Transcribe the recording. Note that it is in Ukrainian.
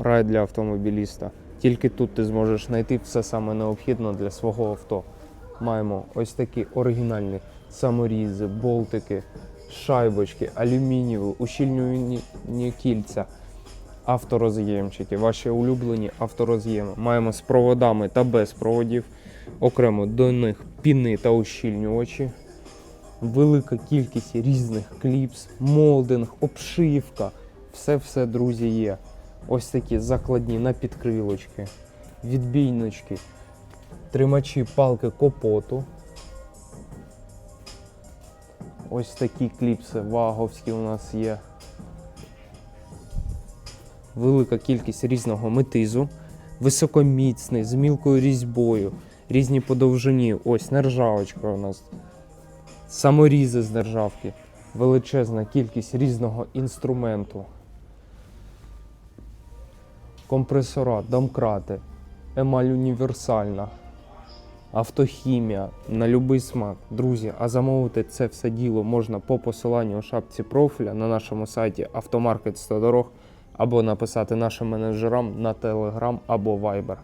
Рай для автомобіліста. Тільки тут ти зможеш знайти все саме необхідне для свого авто. Маємо ось такі оригінальні саморізи, болтики, шайбочки, алюмінієві, ущільнювані кільця, автороз'ємчики, ваші улюблені автороз'єми. Маємо з проводами та без проводів. Окремо до них піни та ущільнювачі. Велика кількість різних кліпс, молдинг, обшивка. Все-все, друзі, є. Ось такі закладні на підкрилочки, відбійнички, тримачі палки капоту. Ось такі кліпси ваговські у нас є. Велика кількість різного метизу, високоміцний, з мілкою різьбою, різні по довжині. Ось нержавочка у нас, саморізи з нержавки, величезна кількість різного інструменту компресора, домкрати, емаль універсальна, автохімія на будь-який смак. Друзі, а замовити це все діло можна по посиланню у шапці профіля на нашому сайті Автомаркет 100 дорог або написати нашим менеджерам на Telegram або Viber.